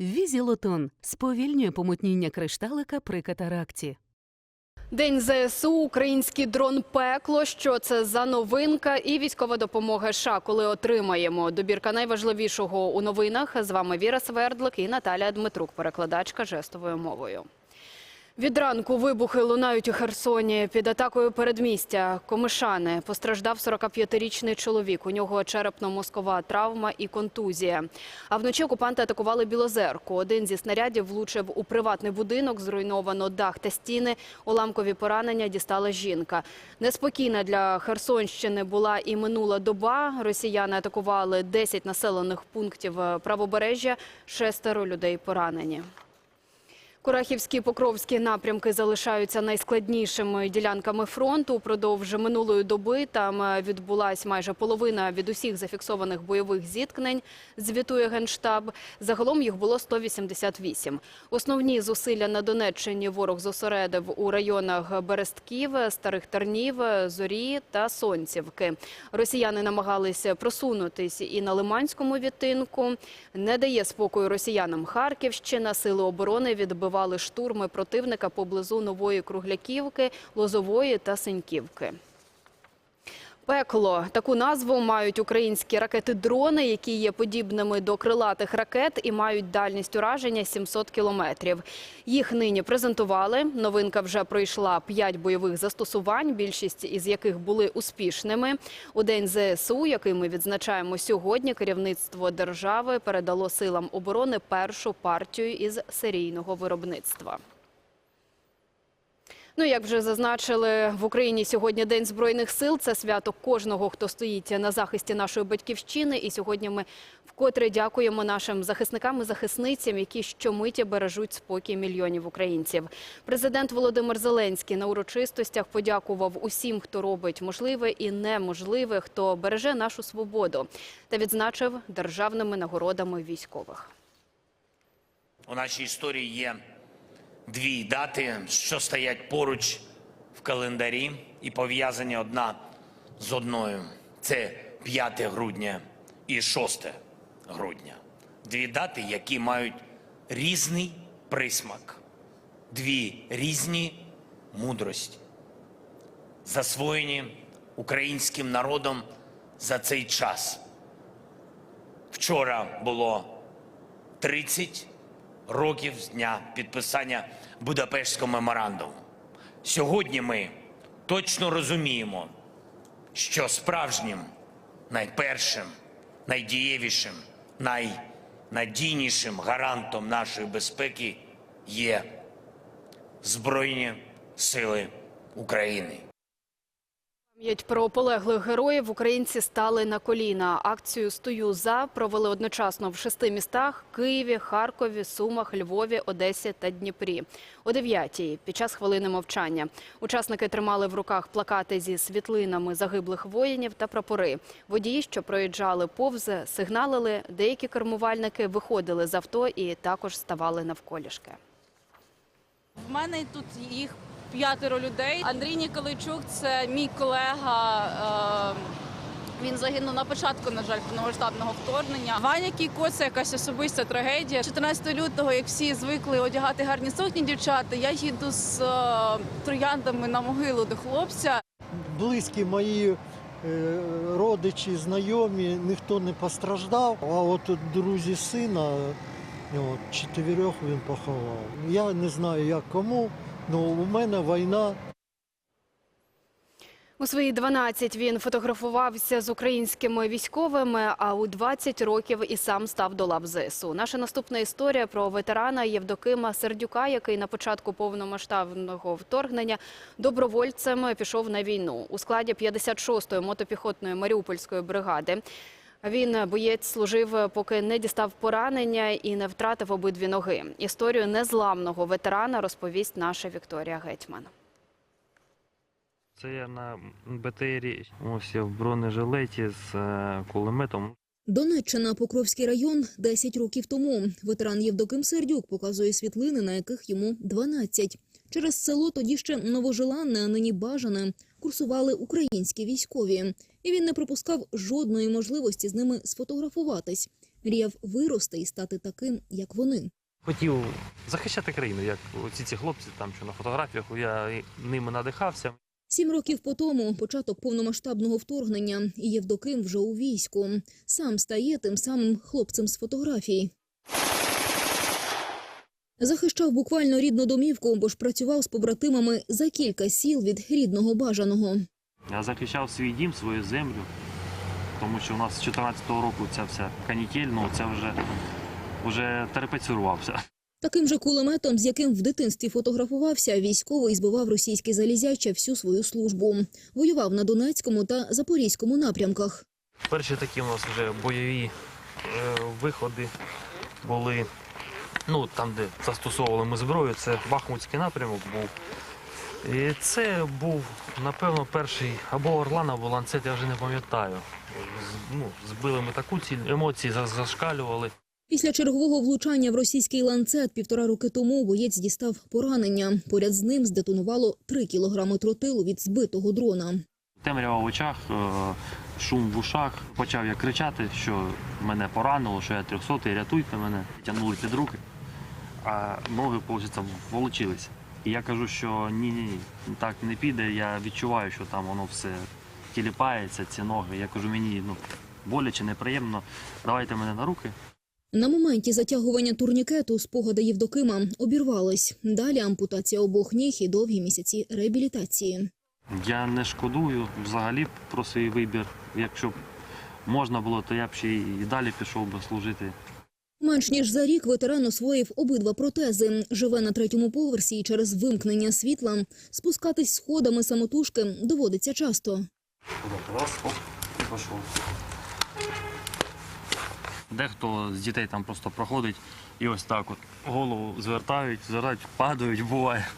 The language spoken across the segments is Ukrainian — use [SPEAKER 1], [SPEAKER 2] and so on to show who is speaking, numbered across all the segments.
[SPEAKER 1] Візілотон сповільнює помутніння кришталика при катаракті.
[SPEAKER 2] День ЗСУ, український дрон пекло. Що це за новинка і військова допомога США, коли отримаємо добірка найважливішого у новинах. З вами Віра Свердлик і Наталія Дмитрук, перекладачка жестовою мовою. Від ранку вибухи лунають у Херсоні під атакою передмістя. Комишани постраждав 45-річний чоловік. У нього черепно-мозкова травма і контузія. А вночі окупанти атакували Білозерку. Один зі снарядів влучив у приватний будинок. Зруйновано дах та стіни. Уламкові поранення дістала жінка. Неспокійна для Херсонщини була і минула доба. Росіяни атакували 10 населених пунктів правобережжя. Шестеро людей поранені. Курахівські покровські напрямки залишаються найскладнішими ділянками фронту. Упродовж минулої доби там е, відбулась майже половина від усіх зафіксованих бойових зіткнень. Звітує генштаб. Загалом їх було 188. Основні зусилля на Донеччині ворог зосередив у районах Берестків, Старих Тернів, Зорі та Сонцівки. Росіяни намагалися просунутись і на Лиманському відтинку. Не дає спокою росіянам Харківщина. Сили оборони відбивали штурми противника поблизу Нової Кругляківки, Лозової та Синьківки. Пекло таку назву мають українські ракети-дрони, які є подібними до крилатих ракет і мають дальність ураження 700 кілометрів. Їх нині презентували. Новинка вже пройшла 5 бойових застосувань, більшість із яких були успішними. У день ЗСУ, який ми відзначаємо сьогодні, керівництво держави передало силам оборони першу партію із серійного виробництва. Ну, як вже зазначили, в Україні сьогодні День Збройних сил. Це свято кожного, хто стоїть на захисті нашої батьківщини. І сьогодні ми вкотре дякуємо нашим захисникам і захисницям, які щомиті бережуть спокій мільйонів українців. Президент Володимир Зеленський на урочистостях подякував усім, хто робить можливе і неможливе, хто береже нашу свободу, та відзначив державними нагородами військових.
[SPEAKER 3] У нашій історії є дві дати, що стоять поруч в календарі і пов'язані одна з одною. Це 5 грудня і 6 грудня. Дві дати, які мають різний присмак, дві різні мудрості, засвоєні українським народом за цей час. Вчора було 30 років з дня підписання Будапештського меморандуму. Сьогодні ми точно розуміємо, що справжнім, найпершим, найдієвішим, найнадійнішим гарантом нашої безпеки є Збройні Сили України.
[SPEAKER 2] Пам'ять про полеглих героїв українці стали на коліна. Акцію Стою за провели одночасно в шести містах: Києві, Харкові, Сумах, Львові, Одесі та Дніпрі. О 9-й під час хвилини мовчання учасники тримали в руках плакати зі світлинами загиблих воїнів та прапори. Водії, що проїжджали повз, сигналили. Деякі кермувальники виходили з авто і також ставали навколішки.
[SPEAKER 4] В мене тут їх п'ятеро людей. Андрій Ніколайчук це мій колега. е, Він загинув на початку, на жаль, повномасштабного вторгнення. Ваня Кійко – це якась особиста трагедія. 14 лютого, як всі звикли одягати гарні сукні дівчата, я їду з е, трояндами на могилу до хлопця.
[SPEAKER 5] близькі мої е, родичі, знайомі, ніхто не постраждав. А от друзі сина, от, чотирьох він поховав. Я не знаю, як кому, але у мене війна.
[SPEAKER 2] У свої 12 він фотографувався з українськими військовими, а у 20 років і сам став до лав ЗСУ. Наша наступна історія про ветерана Євдокима Сердюка, який на початку повномасштабного вторгнення добровольцем пішов на війну у складі 56-ї мотопіхотної Маріупольської бригади. Він боєць служив, поки не дістав поранення і не втратив обидві ноги. Історію незламного ветерана розповість наша Вікторія Гетьман.
[SPEAKER 6] Це я на БТРі, ось я в бронежилеті з е, кулеметом.
[SPEAKER 7] Донеччина, Покровський район, 10 років тому. Ветеран Євдоким Сердюк показує світлини, на яких йому 12. Через село тоді ще новожеланне, а нині бажане, курсували українські військові. І він не пропускав жодної можливості з ними сфотографуватись. Мріяв вирости і стати таким, як вони.
[SPEAKER 6] Хотів захищати країну, як оці ці хлопці, там що на фотографіях, я ними надихався.
[SPEAKER 7] Сім років по тому початок повномасштабного вторгнення, і Євдоким вже у війську. Сам стає тим самим хлопцем з фотографій. Захищав буквально рідну домівку, бо ж працював з побратимами за кілька сіл від рідного бажаного.
[SPEAKER 6] Я захищав свій дім, свою землю, тому що у нас з 14-го року ця вся канітель, ну це вже, вже терпець урвався.
[SPEAKER 7] Таким же кулеметом, з яким в дитинстві фотографувався, військовий збивав російське залізяча всю свою службу. Воював на Донецькому та Запорізькому напрямках.
[SPEAKER 6] Перші такі у нас вже бойові е, виходи були. Ну, там, де застосовували ми зброю, це Бахмутський напрямок був. І це був, напевно, перший або Орлан, або ланцет, я вже не пам'ятаю. Ну, збили ми таку ціль, емоції за- зашкалювали.
[SPEAKER 7] Після чергового влучання в російський ланцет півтора роки тому боєць дістав поранення. Поряд з ним здетонувало три кілограми тротилу від збитого дрона.
[SPEAKER 6] Темрява в очах, е, шум в ушах. Почав я кричати, що мене поранило, що я трьохсотий, рятуйте мене. Тягнули під руки, а ноги, виходить, волочилися. І я кажу, що ні, ні, ні, так не піде. Я відчуваю, що там воно все тіліпається, ці ноги. Я кажу, мені ну, боляче, неприємно. Давайте мене на руки.
[SPEAKER 7] На моменті затягування турнікету спогади Євдокима обірвались. Далі ампутація обох ніг і довгі місяці реабілітації.
[SPEAKER 6] Я не шкодую взагалі про свій вибір. Якщо б можна було, то я б ще і далі пішов би служити.
[SPEAKER 7] Менш ніж за рік ветеран освоїв обидва протези. Живе на третьому поверсі і через вимкнення світла спускатись сходами самотужки доводиться часто.
[SPEAKER 6] Раз, оп. Дехто з дітей там просто проходить і ось так от голову звертають, звертають, падають, буває.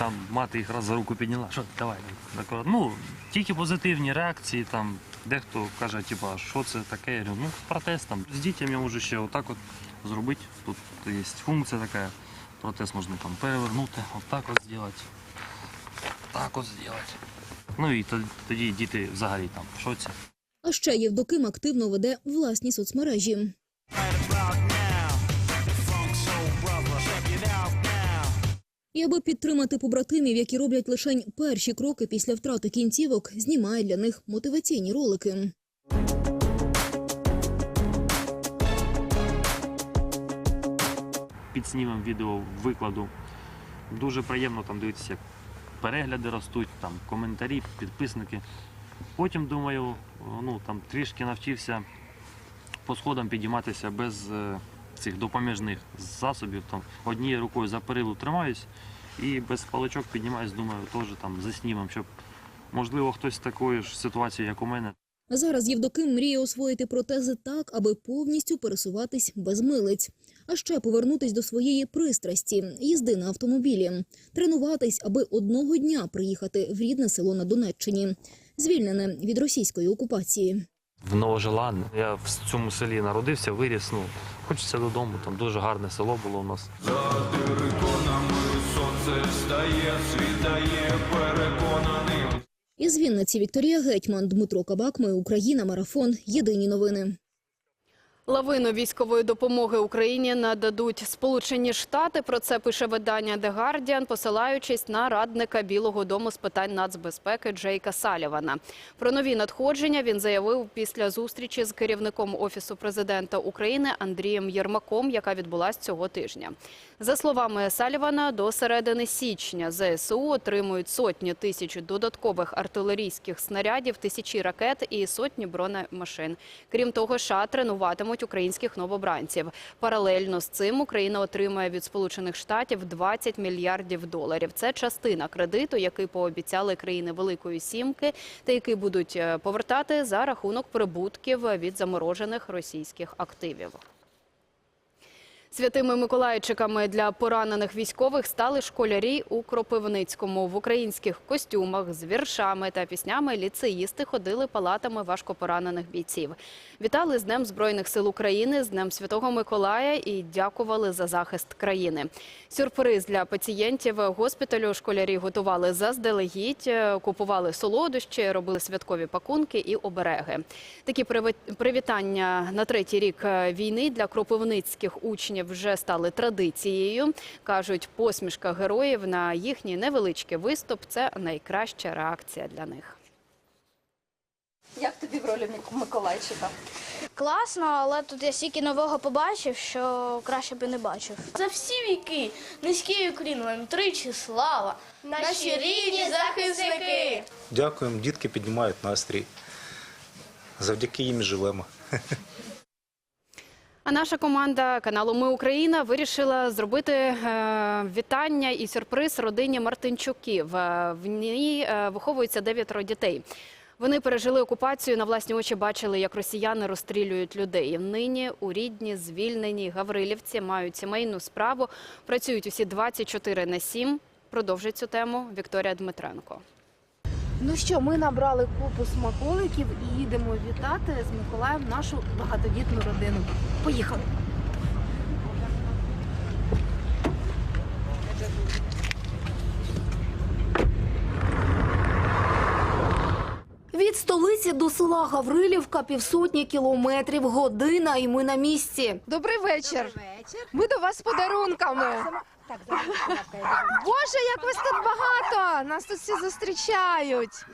[SPEAKER 6] Там мати їх раз за руку підняла. Що, давай. Так, ну, тільки позитивні реакції. Там дехто каже, типа, що це таке? Я говорю, ну, протест там. З дітям я можу ще отак от зробити. Тут є функція така. Протез можна там перевернути, отак от зробити. Так от зробити. Ну і тоді- тоді діти взагалі там в шоці.
[SPEAKER 7] А ще Євдоким активно веде власні соцмережі. І аби підтримати побратимів, які роблять лише перші кроки після втрати кінцівок, знімає для них мотиваційні ролики.
[SPEAKER 6] під снімом відео викладу. Дуже приємно там дивитися, як перегляди ростуть, там коментарі, підписники. Потім думаю, ну там трішки навчився по сходам підійматися без е, цих допоміжних засобів. Там однією рукою за перилу тримаюсь і без паличок піднімаюсь, думаю, теж там за снімом, щоб можливо хтось з такої ж ситуації, як у мене,
[SPEAKER 7] Зараз Євдоким мріє освоїти протези так, аби повністю пересуватись без милиць. А ще повернутись до своєї пристрасті їзди на автомобілі, тренуватись, аби одного дня приїхати в рідне село на Донеччині, звільнене від російської окупації.
[SPEAKER 6] в Новожеланне. Я в цьому селі народився, виріс. Ну, хочеться додому, там дуже гарне село було у нас.
[SPEAKER 7] Із Вінниці Вікторія Гетьман, Дмитро Кабак. Ми Україна. Марафон. Єдині новини.
[SPEAKER 2] Лавину військової допомоги Україні нададуть Сполучені Штати. Про це пише видання The Guardian, посилаючись на радника Білого Дому з питань нацбезпеки Джейка Салівана. Про нові надходження він заявив після зустрічі з керівником офісу президента України Андрієм Єрмаком, яка відбулася цього тижня. За словами Салівана, до середини січня ЗСУ отримують сотні тисяч додаткових артилерійських снарядів, тисячі ракет і сотні бронемашин. Крім того, США тренуватимуть українських новобранців. Паралельно з цим Україна отримає від Сполучених Штатів 20 мільярдів доларів. Це частина кредиту, який пообіцяли країни Великої Сімки, та який будуть е, повертати за рахунок прибутків від заморожених російських активів. Святими Миколайчиками для поранених військових стали школярі у Кропивницькому. В українських костюмах з віршами та піснями ліцеїсти ходили палатами важкопоранених бійців. Вітали з Днем Збройних сил України, з Днем Святого Миколая і дякували за захист країни. Сюрприз для пацієнтів госпіталю школярі готували заздалегідь, е, купували солодощі, робили святкові пакунки і обереги. Такі привітання на третій рік е, війни для кропивницьких учнів вже стали традицією. Кажуть, посмішка героїв на їхній невеличкий виступ це найкраща реакція для них.
[SPEAKER 4] Як тобі в ролі Миколайчика?
[SPEAKER 8] Класно, але тут я стільки нового побачив, що краще би не бачив.
[SPEAKER 9] За всі віки низький уклін вам тричі слава, наші рідні захисники.
[SPEAKER 10] Дякуємо, дітки піднімають настрій. Завдяки їм і живемо.
[SPEAKER 2] А наша команда каналу Ми Україна вирішила зробити е, вітання і сюрприз родині Мартинчуків. Е, В ній е, виховується дев'ятеро дітей. Вони пережили окупацію, на власні очі бачили, як росіяни розстрілюють людей. Нині у рідні, звільненій Гаврилівці мають сімейну справу. Працюють усі 24 на 7. Продовжить цю тему Вікторія Дмитренко.
[SPEAKER 11] Ну що, ми набрали купу смаколиків і їдемо вітати з Миколаєм нашу багатодітну родину. Поїхали! Від столиці до села Гаврилівка півсотні кілометрів, година, і ми на місці. Добрий вечір. Ми до вас з подарунками. Боже, як вас тут багато! Нас тут всі зустрічають.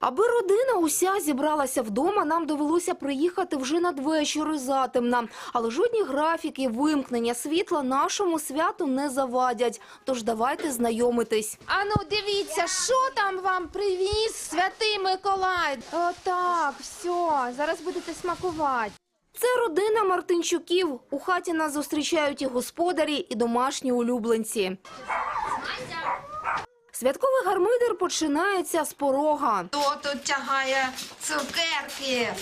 [SPEAKER 11] Аби родина уся зібралася вдома, нам довелося приїхати вже надвечір затемна. Але жодні графіки вимкнення світла нашому святу не завадять. Тож давайте знайомитись. Ану, дивіться, що там вам привіз святий Миколай. Отак, все, зараз будете смакувати. Це родина Мартинчуків. У хаті нас зустрічають і господарі, і домашні улюбленці. Святковий гармидер починається з порога.
[SPEAKER 12] Хто тут тягає цукерки?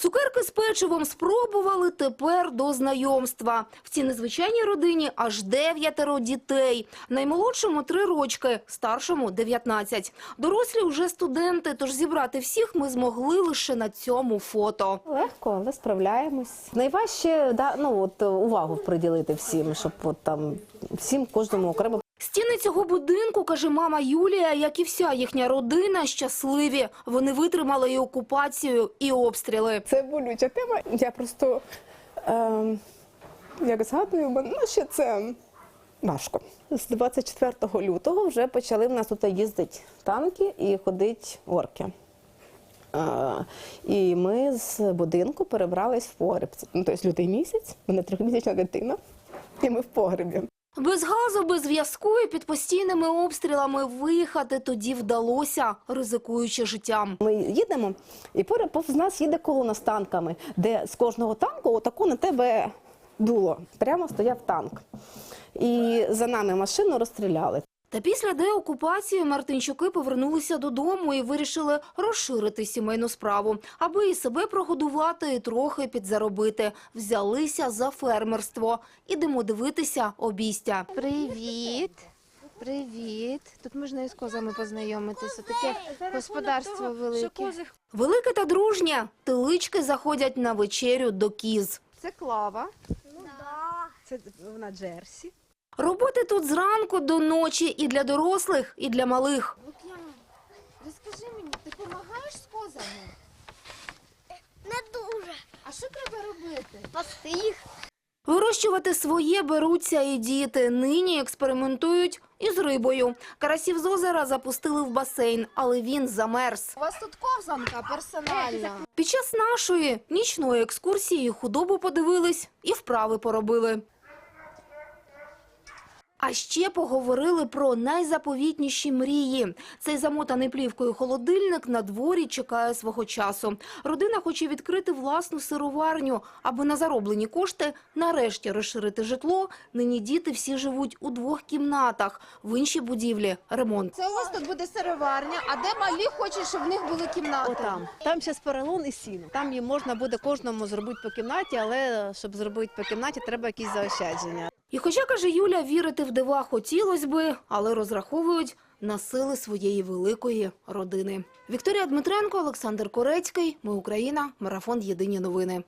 [SPEAKER 11] Цукерки з печивом спробували тепер до знайомства. В цій незвичайній родині аж дев'ятеро дітей. Наймолодшому три рочки, старшому 19. Дорослі вже студенти, тож зібрати всіх ми змогли лише на цьому фото.
[SPEAKER 13] Легко, але справляємось. Найважче да, ну, от, увагу приділити всім, щоб от, там, всім кожному окремо
[SPEAKER 11] Стіни цього будинку, каже мама Юлія, як і вся їхня родина, щасливі. Вони витримали і окупацію, і обстріли.
[SPEAKER 13] Це болюча тема. Я просто е, як згадую, ну, ще це важко. З 24 лютого вже почали в нас тут їздити танки і ходить орки. Е, і ми з будинку перебрались в погреб. Ну, тобто лютий місяць, мене трьохмісячна дитина, і ми в погребі.
[SPEAKER 11] Без газу, без зв'язку і під постійними обстрілами виїхати тоді вдалося, ризикуючи життям.
[SPEAKER 13] Ми їдемо, і поряд повз нас їде колона з танками, де з кожного танку отако на тебе дуло. Прямо стояв танк. І за нами машину розстріляли.
[SPEAKER 11] Та після деокупації Мартинчуки повернулися додому і вирішили розширити сімейну справу, аби і себе прогодувати, і трохи підзаробити. Взялися за фермерство. Ідемо дивитися обійстя.
[SPEAKER 12] Привіт. Привіт. Тут можна із козами познайомитися. Таке господарство велике.
[SPEAKER 11] Велике та дружнє. Тилички заходять на вечерю до кіз.
[SPEAKER 12] Це клава. Це вона Джерсі.
[SPEAKER 11] Роботи тут зранку до ночі і для дорослих, і для малих.
[SPEAKER 12] Лук'ян, розкажи мені, ти допомагаєш з козами?
[SPEAKER 8] Не дуже.
[SPEAKER 12] А що треба робити?
[SPEAKER 8] Пасти їх.
[SPEAKER 11] Вирощувати своє беруться і діти. Нині експериментують із рибою. Карасів з озера запустили в басейн, але він замерз.
[SPEAKER 12] У вас тут ковзанка персональна.
[SPEAKER 11] Під час нашої нічної екскурсії худобу подивились і вправи поробили. А ще поговорили про найзаповітніші мрії. Цей замотаний плівкою холодильник на дворі чекає свого часу. Родина хоче відкрити власну сироварню, аби на зароблені кошти нарешті розширити житло. Нині діти всі живуть у двох кімнатах. В іншій будівлі ремонт.
[SPEAKER 12] Це у вас тут буде сироварня, а де малі хочуть, щоб в них були кімнати?
[SPEAKER 14] Отам. Там зараз поролон і сіно. Там їм можна буде кожному зробити по кімнаті, але щоб зробити по кімнаті, треба якісь заощадження.
[SPEAKER 11] І хоча, каже Юля, вірити в дива хотілось би, але розраховують на сили своєї великої родини. Вікторія Дмитренко, Олександр Корецький. Ми Україна. Марафон Єдині новини.